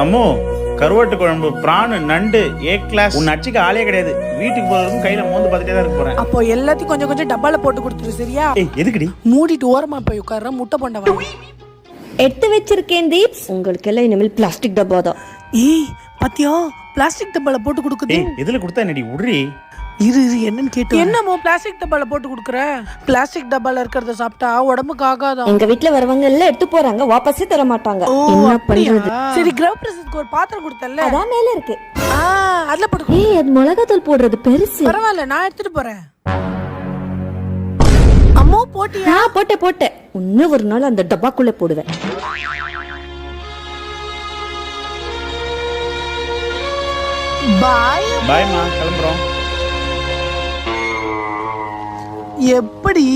அம்மோ கருவாட்டு குழம்பு பிரானு நண்டு ஏ கிளாஸ் உன் அச்சுக்கு ஆளே கிடையாது. வீட்டுக்கு போறதுக்கும் கையில மோந்து பார்த்துட்டே தான் இருக்க போறேன். அப்போ எல்லாத்தையும் கொஞ்சம் கொஞ்சம் டப்பால போட்டு கொடுத்துரு சரியா? எதுக்குடி? மூடிட்டு ஓரமா போய் உட்கார்ற முட்டை போண்டவா எடுத்து வச்சிருக்கேன் தீப்ஸ் உங்களுக்கெல்லாம் இனிமேல் பிளாஸ்டிக் டப்பா தான். ஏய் பாத்தியா? பிளாஸ்டிக் டப்பால போட்டு கொடுக்குது. ஏய் எதுல கொடுத்தா என்னடி உட்ரி இரு இரு என்னன்னு கேட்டு என்னமோ பிளாஸ்டிக் டப்பால போட்டு கொடுக்குற? பிளாஸ்டிக் டப்பால இருக்கிறத சாப்பிட்டா உடம்புக்கு ஆகாதான் எங்க வீட்ல வரவங்க எல்லாம் எடுத்து போறாங்க வாபஸே தர மாட்டாங்க. ஓ என்ன அப்படியா? பண்றது? சரி கிரவ பிரசாத்க்கு ஒரு பாத்திரம் கொடுத்தல அதான் மேல இருக்கு. ஆ அதுல போட்டு கொடு. ஏய் அது மிளகாத்தூள் போடுறது பெருசு. பரவாயில்ல நான் எடுத்துட்டு போறேன். போட்டியா? போட்டேன் போட்டேன். இன்னும் ஒரு நாள் அந்த டப்பாக்குள்ள போடுவேன். பாய் பாய்மா கிளம்புறோம். எப்படி?